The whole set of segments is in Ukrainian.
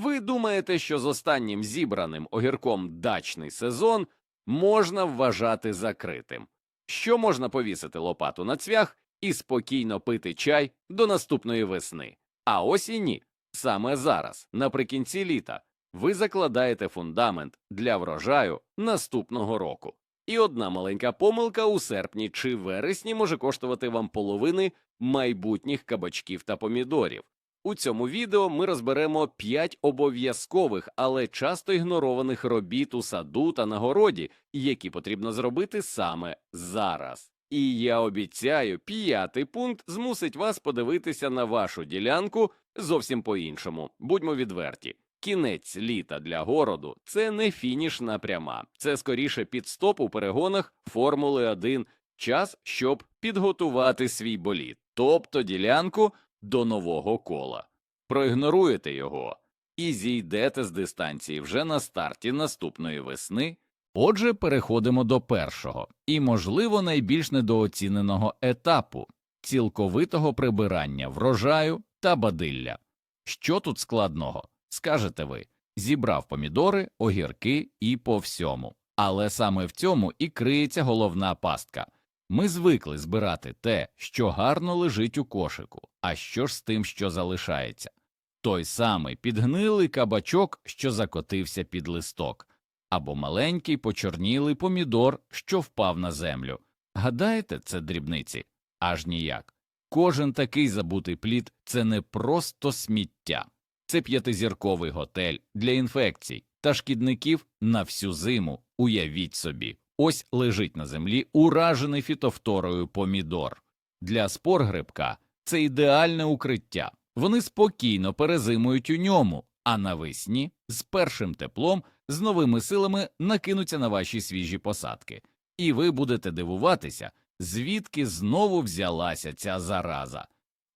Ви думаєте, що з останнім зібраним огірком дачний сезон можна вважати закритим? Що можна повісити лопату на цвях і спокійно пити чай до наступної весни? А ось і ні. Саме зараз, наприкінці літа, ви закладаєте фундамент для врожаю наступного року. І одна маленька помилка у серпні чи вересні може коштувати вам половини майбутніх кабачків та помідорів. У цьому відео ми розберемо 5 обов'язкових, але часто ігнорованих робіт у саду та на городі, які потрібно зробити саме зараз. І я обіцяю, п'ятий пункт змусить вас подивитися на вашу ділянку зовсім по-іншому. Будьмо відверті. Кінець літа для городу це не фінішна пряма, це скоріше підстоп у перегонах Формули 1, час, щоб підготувати свій боліт, тобто ділянку до нового кола. Проігноруєте його і зійдете з дистанції вже на старті наступної весни. Отже, переходимо до першого і, можливо, найбільш недооціненого етапу цілковитого прибирання врожаю та бадилля. Що тут складного? Скажете ви, зібрав помідори, огірки і по всьому. Але саме в цьому і криється головна пастка. Ми звикли збирати те, що гарно лежить у кошику, а що ж з тим, що залишається? Той самий підгнилий кабачок, що закотився під листок, або маленький почорнілий помідор, що впав на землю. Гадаєте, це дрібниці? Аж ніяк. Кожен такий забутий плід це не просто сміття, це п'ятизірковий готель для інфекцій та шкідників на всю зиму. Уявіть собі, ось лежить на землі уражений фітофторою помідор. Для спор грибка це ідеальне укриття. Вони спокійно перезимують у ньому, а навесні з першим теплом з новими силами накинуться на ваші свіжі посадки, і ви будете дивуватися, звідки знову взялася ця зараза.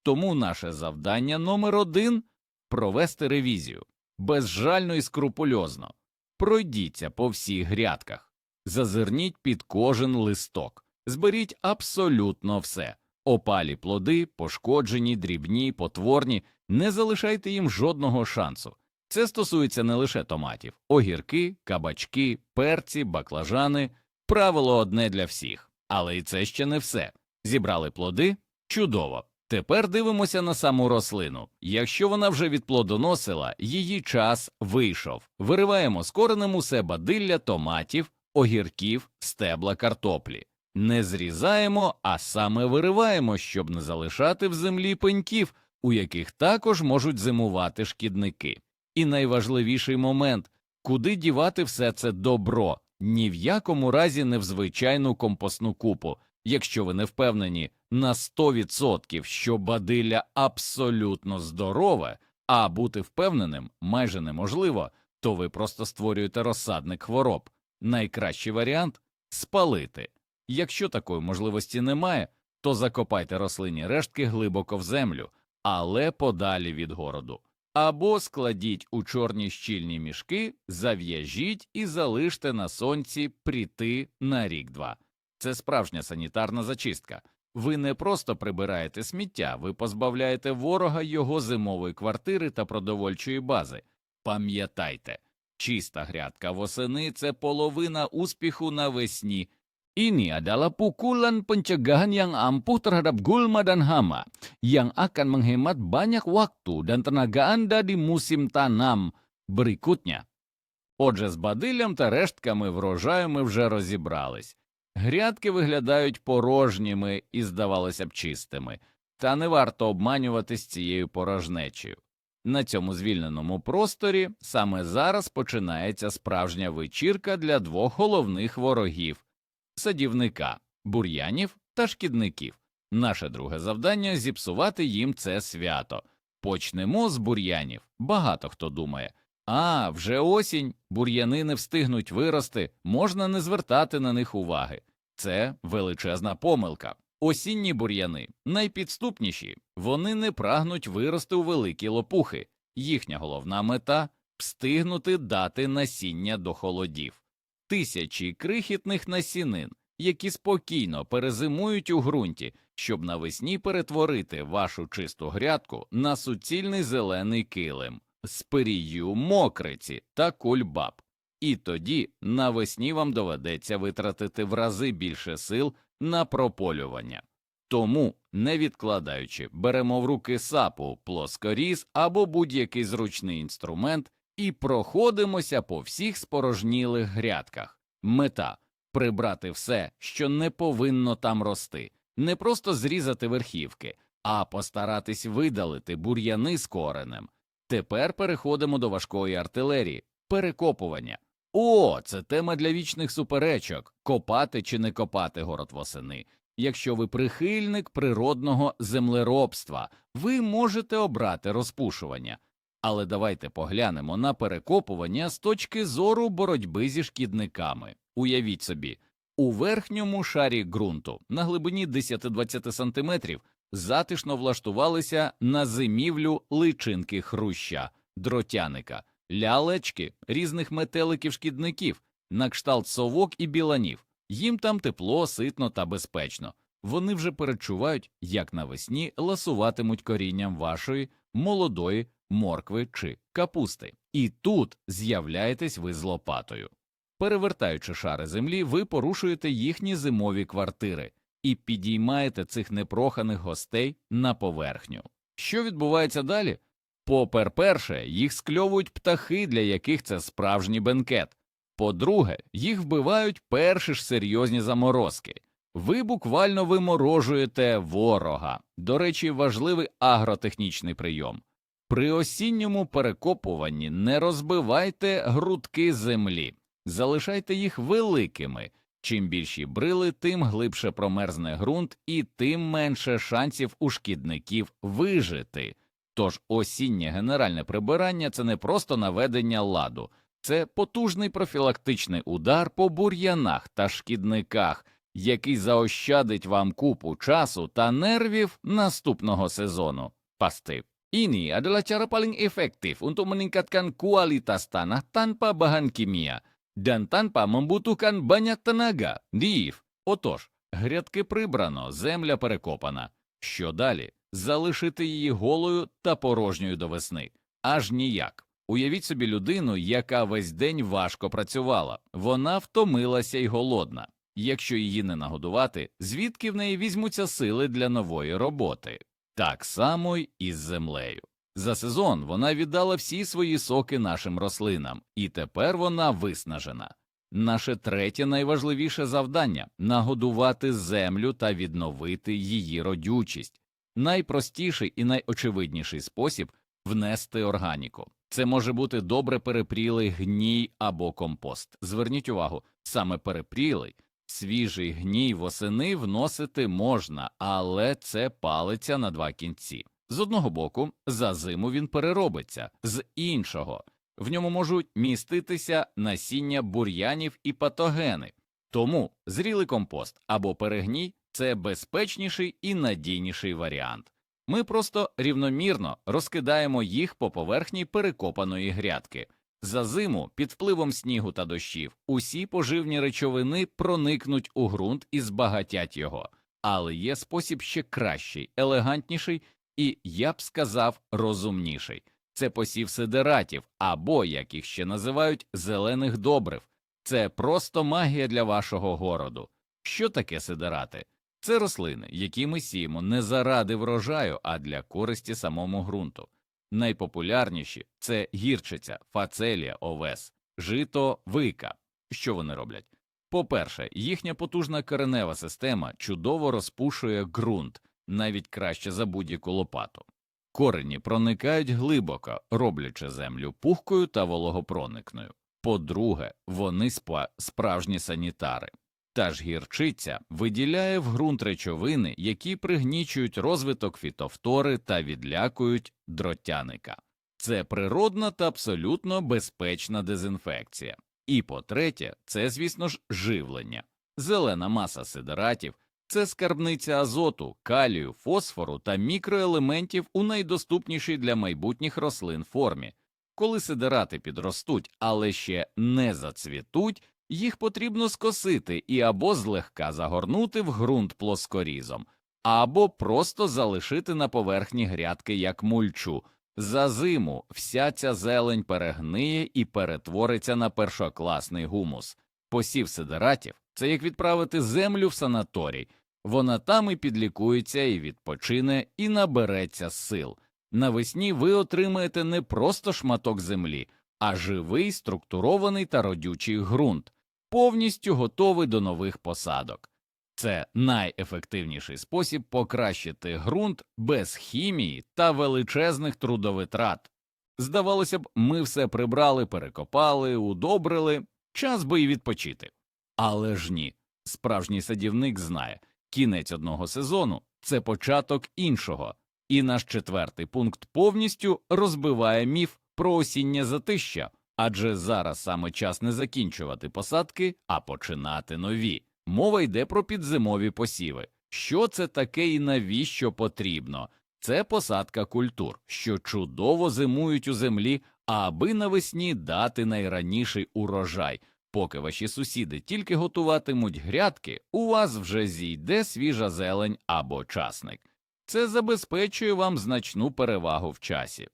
Тому наше завдання номер один провести ревізію безжально і скрупульозно. Пройдіться по всіх грядках, зазирніть під кожен листок, зберіть абсолютно все. Опалі плоди, пошкоджені, дрібні, потворні, не залишайте їм жодного шансу. Це стосується не лише томатів, огірки, кабачки, перці, баклажани. Правило одне для всіх. Але і це ще не все. Зібрали плоди? Чудово. Тепер дивимося на саму рослину. Якщо вона вже відплодоносила, її час вийшов. Вириваємо з коренем усе бадилля томатів, огірків, стебла картоплі. Не зрізаємо, а саме вириваємо, щоб не залишати в землі пеньків, у яких також можуть зимувати шкідники. І найважливіший момент куди дівати все це добро, ні в якому разі не в звичайну компостну купу, якщо ви не впевнені на 100%, що бадилля абсолютно здорове, а бути впевненим майже неможливо, то ви просто створюєте розсадник хвороб. Найкращий варіант спалити. Якщо такої можливості немає, то закопайте рослинні рештки глибоко в землю, але подалі від городу. Або складіть у чорні щільні мішки, зав'яжіть і залиште на сонці пріти на рік-два. Це справжня санітарна зачистка. Ви не просто прибираєте сміття, ви позбавляєте ворога його зимової квартири та продовольчої бази. Пам'ятайте, чиста грядка восени це половина успіху навесні. Ini adalah pukulan pencegahan yang ampuh terhadap gulma dan hama, yang akan menghemat banyak waktu dan tenaga Anda di musim tanam berikutnya. Отже, з бадиллям та рештками врожаю ми вже розібрались. Грядки виглядають порожніми і, здавалося б, чистими, та не варто обманюватись цією порожнечею. На цьому звільненому просторі саме зараз починається справжня вечірка для двох головних ворогів садівника, бур'янів та шкідників. Наше друге завдання зіпсувати їм це свято. Почнемо з бур'янів. Багато хто думає. А, вже осінь, бур'яни не встигнуть вирости, можна не звертати на них уваги. Це величезна помилка. Осінні бур'яни найпідступніші, вони не прагнуть вирости у великі лопухи. Їхня головна мета встигнути дати насіння до холодів. Тисячі крихітних насінин, які спокійно перезимують у ґрунті, щоб навесні перетворити вашу чисту грядку на суцільний зелений килим. спирію мокриці та кульбаб. І тоді навесні вам доведеться витратити в рази більше сил на прополювання. Тому, не відкладаючи, беремо в руки сапу, плоскоріз або будь-який зручний інструмент і проходимося по всіх спорожнілих грядках. Мета прибрати все, що не повинно там рости, не просто зрізати верхівки, а постаратись видалити бур'яни з коренем. Тепер переходимо до важкої артилерії перекопування. О, це тема для вічних суперечок копати чи не копати город восени. Якщо ви прихильник природного землеробства, ви можете обрати розпушування. Але давайте поглянемо на перекопування з точки зору боротьби зі шкідниками. Уявіть собі, у верхньому шарі ґрунту на глибині 10-20 см затишно влаштувалися на зимівлю личинки хруща, дротяника, лялечки різних метеликів-шкідників, на кшталт совок і біланів. Їм там тепло, ситно та безпечно. Вони вже перечувають, як навесні ласуватимуть корінням вашої молодої моркви чи капусти. І тут з'являєтесь ви з лопатою. Перевертаючи шари землі, ви порушуєте їхні зимові квартири і підіймаєте цих непроханих гостей на поверхню. Що відбувається далі? Попер перше, їх скльовують птахи, для яких це справжній бенкет. По-друге, їх вбивають перші ж серйозні заморозки. Ви буквально виморожуєте ворога. До речі, важливий агротехнічний прийом. При осінньому перекопуванні не розбивайте грудки землі, залишайте їх великими. Чим більші брили, тим глибше промерзне ґрунт і тим менше шансів у шкідників вижити. Тож осіннє генеральне прибирання це не просто наведення ладу, це потужний профілактичний удар по бур'янах та шкідниках, який заощадить вам купу часу та нервів наступного сезону. Пасти. Ini adalah cara paling efektif untuk meningkatkan kualitas tanah tanpa bahan kimia. Діїв. Отож, грядки прибрано, земля перекопана. Що далі? Залишити її голою та порожньою до весни. Аж ніяк. Уявіть собі людину, яка весь день важко працювала. Вона втомилася й голодна. Якщо її не нагодувати, звідки в неї візьмуться сили для нової роботи? Так само й із землею. За сезон вона віддала всі свої соки нашим рослинам, і тепер вона виснажена. Наше третє найважливіше завдання нагодувати землю та відновити її родючість. Найпростіший і найочевидніший спосіб внести органіку. Це може бути добре перепрілий гній або компост. Зверніть увагу, саме перепрілий, свіжий гній восени вносити можна, але це палиться на два кінці. З одного боку, за зиму він переробиться, з іншого в ньому можуть міститися насіння бур'янів і патогени. Тому зрілий компост або перегній це безпечніший і надійніший варіант. Ми просто рівномірно розкидаємо їх по поверхні перекопаної грядки. За зиму, під впливом снігу та дощів, усі поживні речовини проникнуть у ґрунт і збагатять його. Але є спосіб ще кращий, елегантніший і, я б сказав, розумніший. Це посів сидератів, або, як їх ще називають, зелених добрив. Це просто магія для вашого городу. Що таке сидерати? Це рослини, які ми сіємо не заради врожаю, а для користі самому ґрунту. Найпопулярніші це гірчиця, фацелія, овес, жито, вика. Що вони роблять? По-перше, їхня потужна коренева система чудово розпушує ґрунт, навіть краще за будь-яку лопату. Корені проникають глибоко, роблячи землю пухкою та вологопроникною. По-друге, вони спа справжні санітари. Та ж гірчиця виділяє в ґрунт речовини, які пригнічують розвиток фітофтори та відлякують дротяника. Це природна та абсолютно безпечна дезінфекція. І по-третє, це, звісно ж, живлення. Зелена маса сидератів це скарбниця азоту, калію, фосфору та мікроелементів у найдоступнішій для майбутніх рослин формі. Коли сидерати підростуть, але ще не зацвітуть, їх потрібно скосити і або злегка загорнути в ґрунт плоскорізом, або просто залишити на поверхні грядки як мульчу. За зиму вся ця зелень перегниє і перетвориться на першокласний гумус. Посів сидератів це як відправити землю в санаторій. Вона там і підлікується, і відпочине, і набереться сил. Навесні ви отримаєте не просто шматок землі, а живий, структурований та родючий ґрунт, повністю готовий до нових посадок. Це найефективніший спосіб покращити ґрунт без хімії та величезних трудовитрат. Здавалося б, ми все прибрали, перекопали, удобрили, час би і відпочити. Але ж ні, справжній садівник знає, кінець одного сезону це початок іншого, і наш четвертий пункт повністю розбиває міф про осіннє затища, адже зараз саме час не закінчувати посадки, а починати нові. Мова йде про підзимові посіви. Що це таке і навіщо потрібно? Це посадка культур, що чудово зимують у землі, аби навесні дати найраніший урожай. Поки ваші сусіди тільки готуватимуть грядки, у вас вже зійде свіжа зелень або часник. Це забезпечує вам значну перевагу в часі.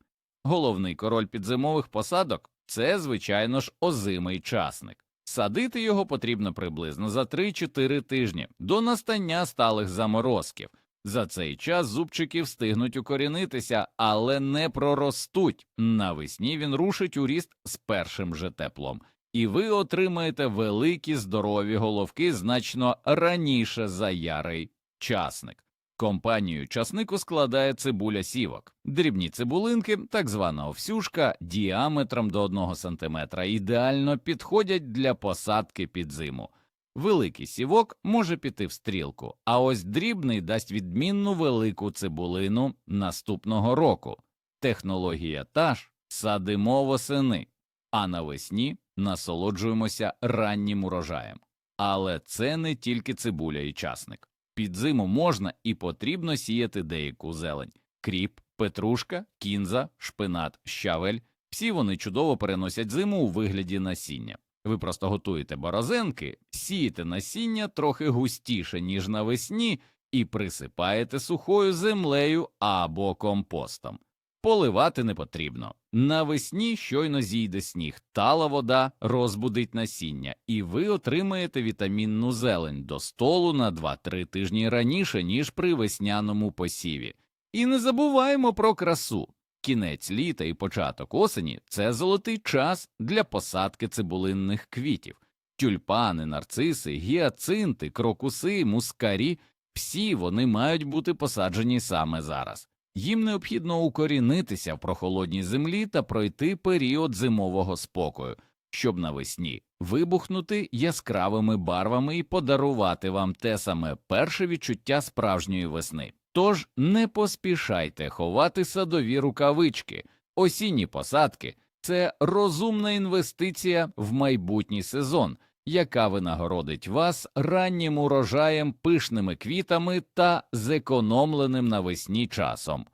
Головний король підзимових посадок це, звичайно ж, озимий часник. Садити його потрібно приблизно за 3-4 тижні до настання сталих заморозків. За цей час зубчики встигнуть укорінитися, але не проростуть. Навесні він рушить у ріст з першим же теплом, і ви отримаєте великі здорові головки значно раніше за ярий часник. Компанію часнику складає цибуля сівок, дрібні цибулинки, так звана овсюшка, діаметром до 1 см, ідеально підходять для посадки під зиму. Великий сівок може піти в стрілку, а ось дрібний дасть відмінну велику цибулину наступного року. Технологія та ж садимо восени, а навесні насолоджуємося раннім урожаєм. Але це не тільки цибуля і часник. Під зиму можна і потрібно сіяти деяку зелень кріп, петрушка, кінза, шпинат, щавель. Всі вони чудово переносять зиму у вигляді насіння. Ви просто готуєте борозенки, сієте насіння трохи густіше, ніж навесні, і присипаєте сухою землею або компостом. Поливати не потрібно. Навесні щойно зійде сніг, тала вода розбудить насіння, і ви отримаєте вітамінну зелень до столу на 2-3 тижні раніше, ніж при весняному посіві. І не забуваємо про красу. Кінець літа і початок осені це золотий час для посадки цибулинних квітів. Тюльпани, нарциси, гіацинти, крокуси, мускарі всі вони мають бути посаджені саме зараз. Їм необхідно укорінитися в прохолодній землі та пройти період зимового спокою, щоб навесні вибухнути яскравими барвами і подарувати вам те саме перше відчуття справжньої весни. Тож не поспішайте ховати садові рукавички, осінні посадки це розумна інвестиція в майбутній сезон, яка винагородить вас раннім урожаєм, пишними квітами та зекономленим навесні часом.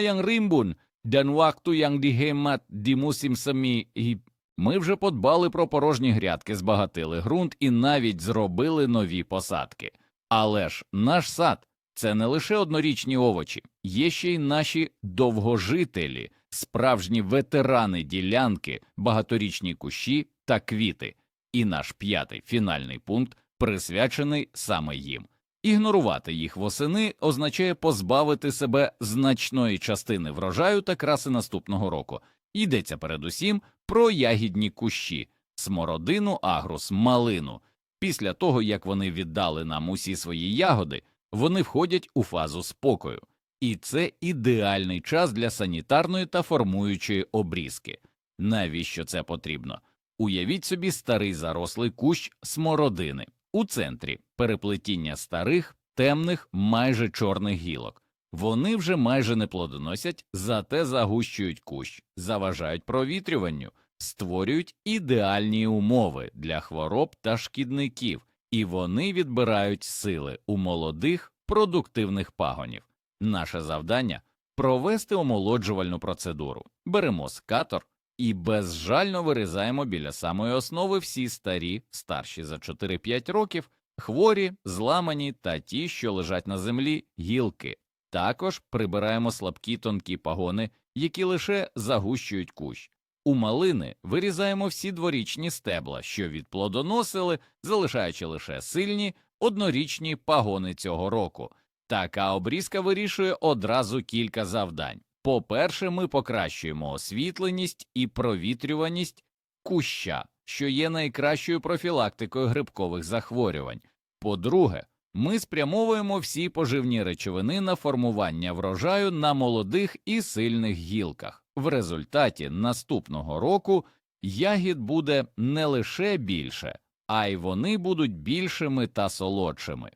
Yang rimbun, dan waktu yang dihemat di musim semi. І Ми вже подбали про порожні грядки, збагатили ґрунт і навіть зробили нові посадки. Але ж наш сад це не лише однорічні овочі, є ще й наші довгожителі, справжні ветерани ділянки, багаторічні кущі та квіти. І наш п'ятий фінальний пункт присвячений саме їм. Ігнорувати їх восени означає позбавити себе значної частини врожаю та краси наступного року. Йдеться передусім про ягідні кущі, смородину, агрус, малину. Після того, як вони віддали нам усі свої ягоди, вони входять у фазу спокою, і це ідеальний час для санітарної та формуючої обрізки. Навіщо це потрібно? Уявіть собі старий зарослий кущ смородини. У центрі переплетіння старих, темних, майже чорних гілок. Вони вже майже не плодоносять, зате загущують кущ, заважають провітрюванню, створюють ідеальні умови для хвороб та шкідників, і вони відбирають сили у молодих продуктивних пагонів. Наше завдання провести омолоджувальну процедуру. Беремо скатор і безжально вирізаємо біля самої основи всі старі, старші за 4-5 років, хворі, зламані та ті, що лежать на землі, гілки. Також прибираємо слабкі тонкі пагони, які лише загущують кущ. У малини вирізаємо всі дворічні стебла, що відплодоносили, залишаючи лише сильні однорічні пагони цього року. Така обрізка вирішує одразу кілька завдань. По-перше, ми покращуємо освітленість і провітрюваність куща, що є найкращою профілактикою грибкових захворювань. По-друге, ми спрямовуємо всі поживні речовини на формування врожаю на молодих і сильних гілках. В результаті наступного року ягід буде не лише більше, а й вони будуть більшими та солодшими.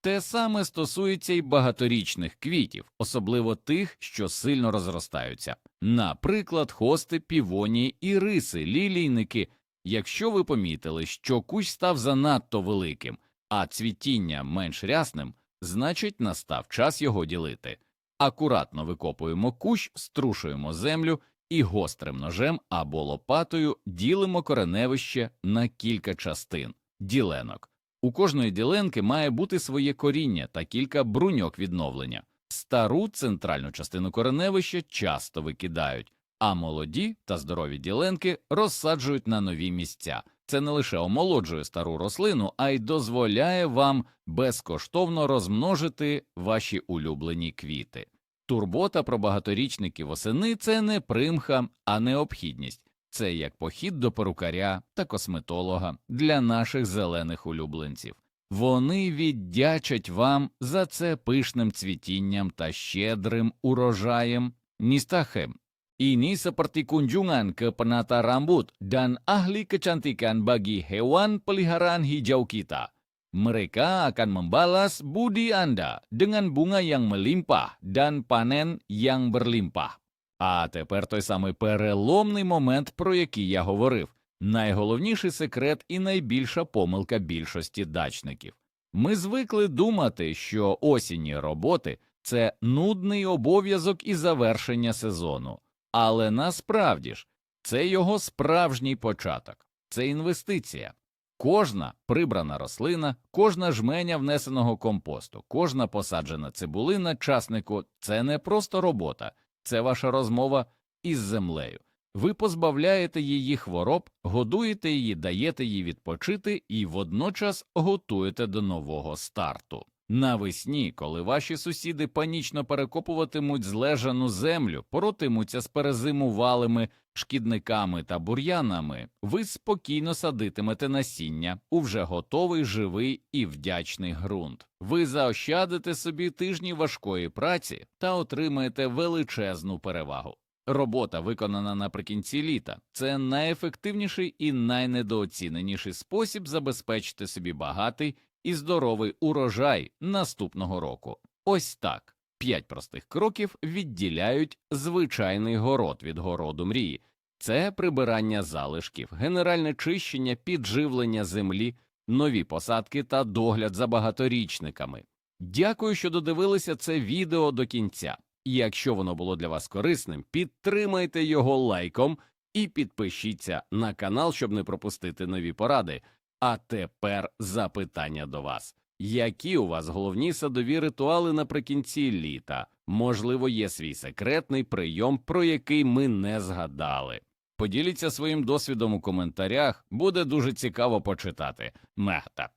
Те саме стосується й багаторічних квітів, особливо тих, що сильно розростаються, наприклад, хости, півонії і риси, лілійники. Якщо ви помітили, що кущ став занадто великим, а цвітіння менш рясним, значить настав час його ділити. Акуратно викопуємо кущ, струшуємо землю і гострим ножем або лопатою ділимо кореневище на кілька частин діленок. У кожної діленки має бути своє коріння та кілька бруньок відновлення. Стару центральну частину кореневища часто викидають, а молоді та здорові діленки розсаджують на нові місця. Це не лише омолоджує стару рослину, а й дозволяє вам безкоштовно розмножити ваші улюблені квіти. Турбота про багаторічники восени це не примха, а необхідність. Це як похід до перукаря та косметолога для наших зелених улюбленців. Вони віддячать вам за це пишним цвітінням та щедрим урожаєм. Ністахем. Ini seperti kunjungan ke penata rambut dan ahli kecantikan bagi hewan peliharaan hijau kita. Mereka akan membalas budi Anda dengan bunga yang melimpah dan panen yang berlimpah. А тепер той самий переломний момент, про який я говорив, найголовніший секрет і найбільша помилка більшості дачників. Ми звикли думати, що осінні роботи це нудний обов'язок і завершення сезону, але насправді ж це його справжній початок, це інвестиція. Кожна прибрана рослина, кожна жменя внесеного компосту, кожна посаджена цибулина часнику це не просто робота, це ваша розмова із землею. Ви позбавляєте її хвороб, годуєте її, даєте їй відпочити і водночас готуєте до нового старту. Навесні, коли ваші сусіди панічно перекопуватимуть злежану землю, поротимуться з перезимувалими шкідниками та бур'янами, ви спокійно садитимете насіння у вже готовий живий і вдячний ґрунт. Ви заощадите собі тижні важкої праці та отримаєте величезну перевагу. Робота, виконана наприкінці літа, це найефективніший і найнедооціненіший спосіб забезпечити собі багатий і здоровий урожай наступного року. Ось так. П'ять простих кроків відділяють звичайний город від городу мрії. Це прибирання залишків, генеральне чищення, підживлення землі, нові посадки та догляд за багаторічниками. Дякую, що додивилися це відео до кінця. Якщо воно було для вас корисним, підтримайте його лайком і підпишіться на канал, щоб не пропустити нові поради. А тепер запитання до вас. Які у вас головні садові ритуали наприкінці літа? Можливо, є свій секретний прийом, про який ми не згадали. Поділіться своїм досвідом у коментарях, буде дуже цікаво почитати. Мехта.